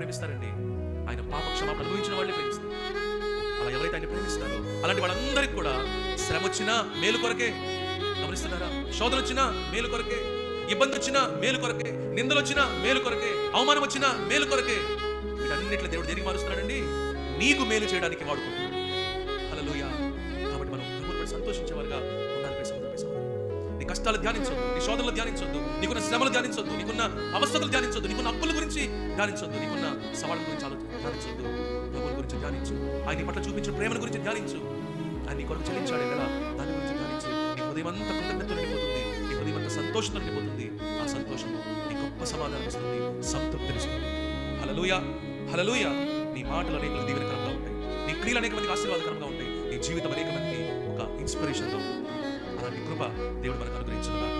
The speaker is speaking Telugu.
ప్రేమిస్తారండి. ఆయన పాప క్షమాపణ అనుభవించిన వాళ్ళే ప్రేమిస్తారు. అలా ఎవరైతే ఆయన ప్రేమిస్తారో అలాంటి వాళ్ళందరికీ కూడా శ్రమ వచ్చినా మేలు కొరకే. గమనిస్తున్నారా? శోధన వచ్చినా మేలు కొరకే. ఇబ్బంది వచ్చినా మేలు కొరకే. నిందలు వచ్చినా మేలు కొరకే. అవమానం వచ్చినా మేలు కొరకే. వీటన్నిటిలో దేవుడు దేనికి మారుస్తున్నాడండి? నీకు మేలు చేయడానికి వాడుకుంటున్నాడు. అలా కాబట్టి మనం ప్రభువుని సంతోషించేవారుగా కష్టాలు ధ్యానించొద్దు నీ శోధనలు ధ్యానించొద్దు నీకున్న శ్రమలు ధ్యానించొద్దు నీకున్న అవస్థలు ధ్యానించొద్దు నీకున్న అప్పుల గురించి ధ్యానించొద్దు నీకున్న సవాళ్ళ గురించి ఆలోచన ధ్యానించొద్దు ప్రభువుని గురించి ధ్యానించు ఆయన నీ పట్ల చూపించిన ప్రేమల గురించి ధ్యానించు. ఆయన నీ కొరకు చెల్లించాడు కదా దాని గురించి ధ్యానించు. నీ హృదయం అంతా కృతజ్ఞత నిండిపోతుంది నీ హృదయం అంతా సంతోషం నిండిపోతుంది. ఆ సంతోషం నీ గొప్ప సమాధానం ఇస్తుంది సంతృప్తినిస్తుంది హలలుయ హలలుయ నీ మాటలు అనేక మంది దీవెనకరంగా ఉంటాయి నీ క్రియలు అనేక మందికి ఆశీర్వాదకరంగా ఉంటాయి నీ జీవితం అనేక మందికి ఒక ఇన్స్పిరేషన్తో అలాంటి కృప దేవుడు మనకు అనుగ్రహించుగా